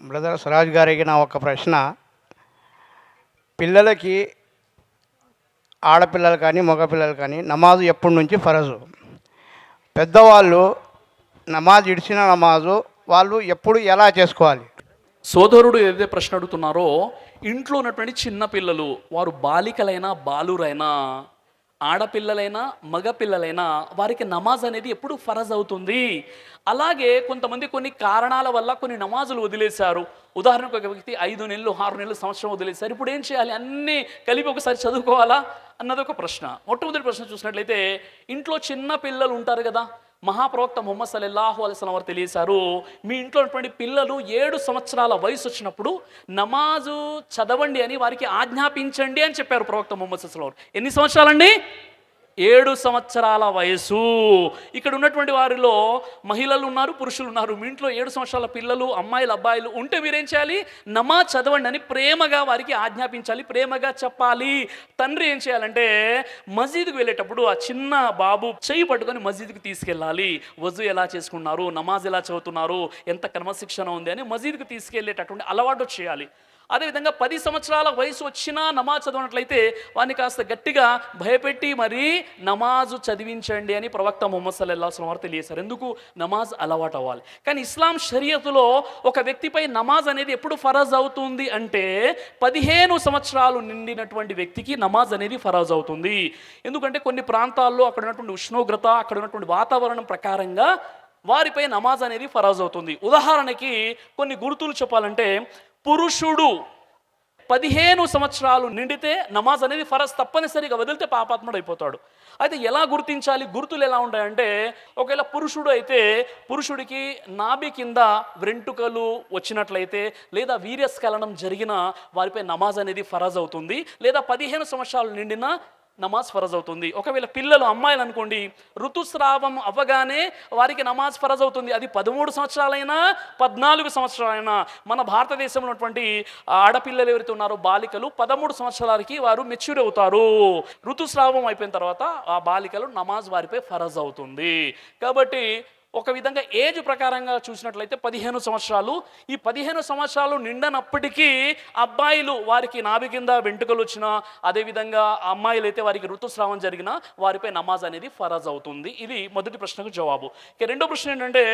Brother Swaraj గారికి నా ఒక ప్రశ్న. పిల్లలకి ఆడపిల్లలు కానీ మగపిల్లలు కానీ నమాజు ఎప్పటి నుంచి ఫరజు? పెద్దవాళ్ళు నమాజ్ ఇడిచిన నమాజు వాళ్ళు ఎప్పుడు ఎలా చేసుకోవాలి? సోదరుడు ఏదైతే ప్రశ్న అడుగుతున్నారో ఇంట్లో ఉన్నటువంటి చిన్నపిల్లలు వారు బాలికలైనా బాలురైనా ఆడపిల్లలైనా మగపిల్లలైనా వారికి నమాజ్ అనేది ఎప్పుడు ఫరజ్ అవుతుంది. అలాగే కొంతమంది కొన్ని కారణాల వల్ల కొన్ని నమాజులు వదిలేశారు. ఉదాహరణకు ఒక వ్యక్తి ఐదు నెలలు ఆరు నెలలు సంవత్సరం వదిలేశారు. ఇప్పుడు ఏం చేయాలి? అన్నీ కలిపి ఒకసారి చదువుకోవాలా? అన్నది ఒక ప్రశ్న. మొట్టమొదటి ప్రశ్న చూసినట్లయితే ఇంట్లో చిన్న పిల్లలు ఉంటారు కదా మహాప్రవక్త మొహమ్మద్ సల్లల్లాహు అలైస్లం వారు తెలియసారు మీ ఇంట్లో ఉన్నటువంటి పిల్లలు ఏడు సంవత్సరాల వయసు వచ్చినప్పుడు నమాజు చదవండి అని వారికి ఆజ్ఞాపించండి అని చెప్పారు ప్రవక్త మొహమ్మద్ సల్లాహు వారు. ఎన్ని సంవత్సరాలండి? ఏడు సంవత్సరాల వయసు. ఇక్కడ ఉన్నటువంటి వారిలో మహిళలు ఉన్నారు పురుషులు ఉన్నారు. మీ ఇంట్లో ఏడు సంవత్సరాల పిల్లలు అమ్మాయిలు అబ్బాయిలు ఉంటే మీరేం చేయాలి? నమాజ్ చదవండి అని ప్రేమగా వారికి ఆజ్ఞాపించాలి ప్రేమగా చెప్పాలి. తండ్రి ఏం చేయాలంటే మసీదుకు వెళ్ళేటప్పుడు ఆ చిన్న బాబు చేయి పట్టుకొని మసీదుకి తీసుకెళ్ళాలి. వజు ఎలా చేసుకున్నారు నమాజ్ ఎలా చదువుతున్నారు? ఎంత క్రమశిక్షణ ఉంది అని మసీదుకు తీసుకెళ్ళేటటువంటి అలవాటు చేయాలి. అదేవిధంగా పది సంవత్సరాల వయసు వచ్చినా నమాజ్ చదివినట్లయితే వాడిని కాస్త గట్టిగా భయపెట్టి మరీ నమాజు చదివించండి అని ప్రవక్త ముహమ్మద్ సల్లల్లాహు వారు తెలియజేశారు. ఎందుకు? నమాజ్ అలవాటు అవ్వాలి. కానీ ఇస్లాం షరియతులో ఒక వ్యక్తిపై నమాజ్ అనేది ఎప్పుడు ఫరజ్ అవుతుంది అంటే పదిహేను సంవత్సరాలు నిండినటువంటి వ్యక్తికి నమాజ్ అనేది ఫరజ్ అవుతుంది. ఎందుకంటే కొన్ని ప్రాంతాల్లో అక్కడ ఉన్నటువంటి ఉష్ణోగ్రత అక్కడ ఉన్నటువంటి వాతావరణం ప్రకారంగా వారిపై నమాజ్ అనేది ఫరాజ్ అవుతుంది. ఉదాహరణకి కొన్ని గుర్తులు చెప్పాలంటే పురుషుడు పదిహేను సంవత్సరాలు నిండితే నమాజ్ అనేది ఫరజ్ తప్పనిసరిగా వదిలితే పాపాత్ముడు అయిపోతాడు. అయితే ఎలా గుర్తించాలి? గుర్తులు ఎలా ఉంటాయంటే ఒకవేళ పురుషుడు అయితే పురుషుడికి నాభి కింద వెంట్రుకలు వచ్చినట్లయితే లేదా వీర్యస్ఖలనం జరిగిన వారిపై నమాజ్ అనేది ఫరజ్ అవుతుంది. లేదా పదిహేను సంవత్సరాలు నిండిన నమాజ్ ఫరజ్ అవుతుంది. ఒకవేళ పిల్లలు అమ్మాయిలు అనుకోండి ఋతుస్రావం అవ్వగానే వారికి నమాజ్ ఫరజ్ అవుతుంది. అది పదమూడు సంవత్సరాలైనా పద్నాలుగు సంవత్సరాలైనా మన భారతదేశంలో ఉన్నటువంటి ఆడపిల్లలు ఎవరైతే ఉన్నారో బాలికలు పదమూడు సంవత్సరాలకి వారు మెచ్యూర్ అవుతారు. ఋతుస్రావం అయిపోయిన తర్వాత ఆ బాలికలు నమాజ్ వారిపై ఫరజ్ అవుతుంది. కాబట్టి ఒక విధంగా ఏజ్ ప్రకారంగా చూసినట్లయితే పదిహేను సంవత్సరాలు. ఈ పదిహేను సంవత్సరాలు నిండనప్పటికీ అబ్బాయిలు వారికి నాభి కింద వెంట్రుకలు వచ్చినా అదేవిధంగా అమ్మాయిలు అయితే వారికి ఋతుస్రావం జరిగినా వారిపై నమాజ్ అనేది ఫరజ్ అవుతుంది. ఇది మొదటి ప్రశ్నకు జవాబు. ఇక రెండో ప్రశ్న ఏంటంటే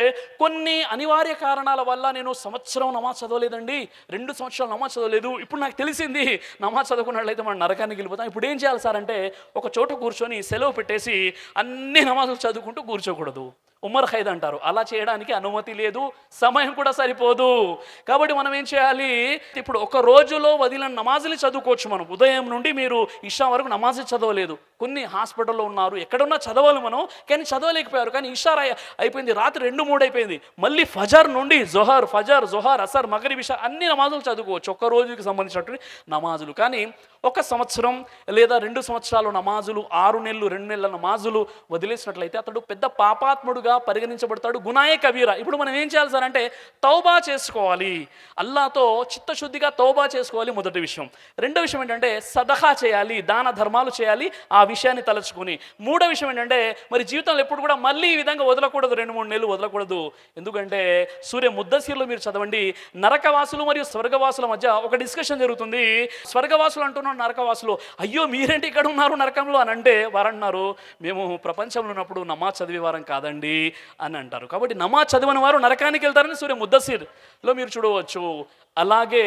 కొన్ని అనివార్య కారణాల వల్ల నేను సంవత్సరం నమాజ్ చదవలేదండి. రెండు సంవత్సరాలు నమాజ్ చదవలేదు. ఇప్పుడు నాకు తెలిసింది నమాజ్ చదువుకున్నట్లయితే మనం నరకానికి వెళ్ళిపోతాం. ఇప్పుడు ఏం చేయాలి సార్ అంటే ఒక చోట కూర్చొని సెలవు పెట్టేసి అన్ని నమాజులు చదువుకుంటూ కూర్చోకూడదు. ఉమర్ ఖైద్ అంటారు. అలా చేయడానికి అనుమతి లేదు సమయం కూడా సరిపోదు. కాబట్టి మనం ఏం చేయాలి? ఇప్పుడు ఒక రోజులో వదిలిన నమాజులు చదువుకోవచ్చు మనం. ఉదయం నుండి మీరు ఇషా వరకు నమాజులు చదవలేదు. కొన్ని హాస్పిటల్లో ఉన్నారు. ఎక్కడున్నా చదవాలి మనం కానీ చదవలేకపోయారు. కానీ ఇషా అయిపోయింది రాత్రి రెండు మూడు అయిపోయింది. మళ్ళీ ఫజర్ నుండి జొహర్ ఫజర్ జొహర్ అసర్ మగరి ఇషా అన్ని నమాజులు చదువుకోవచ్చు. ఒక్క రోజుకి సంబంధించినటువంటి నమాజులు. కానీ ఒక సంవత్సరం లేదా రెండు సంవత్సరాలు నమాజులు ఆరు నెలలు రెండు నెలల నమాజులు వదిలేసినట్లయితే అతడు పెద్ద పాపాత్ముడుగా పరిగణించబడతాడు గునాయే కబీరా. ఇప్పుడు మనం ఏం చేయాలి సార్ అంటే తౌబా చేసుకోవాలి. అల్లాతో చిత్తశుద్ధిగా తౌబా చేసుకోవాలి మొదటి విషయం. రెండో విషయం ఏంటంటే సదహా చేయాలి దాన ధర్మాలు చేయాలి ఆ విషయాన్ని తలుచుకుని. మూడో విషయం ఏంటంటే మరి జీవితంలో ఎప్పుడు కూడా మళ్ళీ ఈ విధంగా వదలకూడదు రెండు మూడు నెలలు వదలకూడదు. ఎందుకంటే సూర్య ముద్దశీర్లు మీరు చదవండి. నరకవాసులు మరియు స్వర్గవాసుల మధ్య ఒక డిస్కషన్ జరుగుతుంది. స్వర్గవాసులు అంటున్నారు నరకవాసులు. అయ్యో మీరేంటి ఇక్కడ ఉన్నారు నరకంలో అని అంటే వారన్నారు మేము ప్రపంచంలో ఉన్నప్పుడు నమాజ్ చదివేవారం కాదండి. అని అంటారు. కాబట్టి నమాజ్ చదివిన వారు నరకానికి వెళ్తారని సూర్య ముద్దసిర్లో మీరు చూడవచ్చు. అలాగే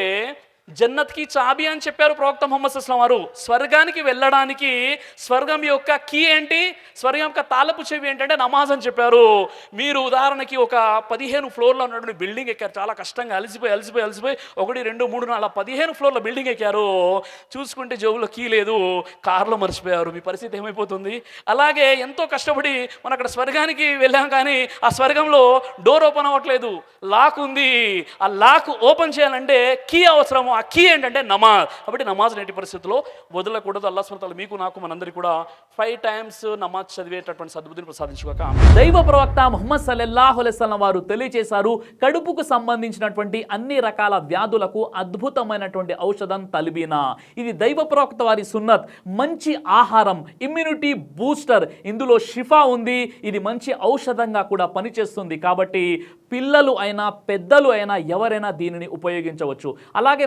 జన్నత్కి చాబి అని చెప్పారు ప్రవక్త మొహమ్మద్ అస్లం వారు. స్వర్గానికి వెళ్ళడానికి స్వర్గం యొక్క కీ ఏంటి? స్వర్గం యొక్క తాలపు చెవి ఏంటంటే నమాజ్ అని చెప్పారు. మీరు ఉదాహరణకి ఒక పదిహేను ఫ్లోర్లో ఉన్నటువంటి బిల్డింగ్ ఎక్కారు. చాలా కష్టంగా అలసిపోయి అలసిపోయి అలసిపోయి ఒకటి రెండు మూడు నాలుగు పదిహేను ఫ్లోర్ల బిల్డింగ్ ఎక్కారు. చూసుకుంటే జోబులో కీ లేదు కారులో మర్చిపోయారు. మీ పరిస్థితి ఏమైపోతుంది? అలాగే ఎంతో కష్టపడి మనం అక్కడ స్వర్గానికి వెళ్ళాం కానీ ఆ స్వర్గంలో డోర్ ఓపెన్ అవ్వట్లేదు. లాక్ ఉంది. ఆ లాక్ ఓపెన్ చేయాలంటే కీ అవసరము ఆ కీ ఏంటంటే నమాజ్. కాబట్టి నమాజ్ నేటి పరిస్థితుల్లో వదలకూడదు. అల్లా స్మృతాలు మీకు నాకు మనందరికీ కూడా ఫైవ్ టైమ్స్ నమాజ్ చదివేటటువంటి సద్బుద్ధిని ప్రసాదించుకోక దైవ ప్రవక్త ముహమ్మద్ సల్లల్లాహు అలైస్లం వారు తెలియజేశారు కడుపుకు సంబంధించినటువంటి అన్ని రకాల వ్యాధులకు అద్భుతమైనటువంటి ఔషధం తలిబీనా. ఇది దైవ ప్రవక్త వారి సున్నత్. మంచి ఆహారం ఇమ్యూనిటీ బూస్టర్ ఇందులో షిఫా ఉంది. ఇది మంచి ఔషధంగా కూడా పనిచేస్తుంది. కాబట్టి పిల్లలు అయినా పెద్దలు అయినా ఎవరైనా దీనిని ఉపయోగించవచ్చు. అలాగే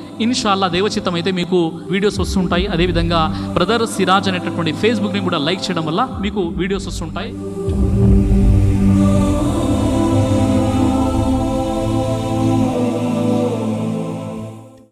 ఇన్షాల్లా దేవచిత్తం అయితే మీకు వీడియోస్ వస్తుంటాయి. అదేవిధంగా బ్రదర్ సిరాజ్ అనేటటువంటి ఫేస్బుక్ని కూడా లైక్ చేయడం వల్ల మీకు వీడియోస్ వస్తుంటాయి.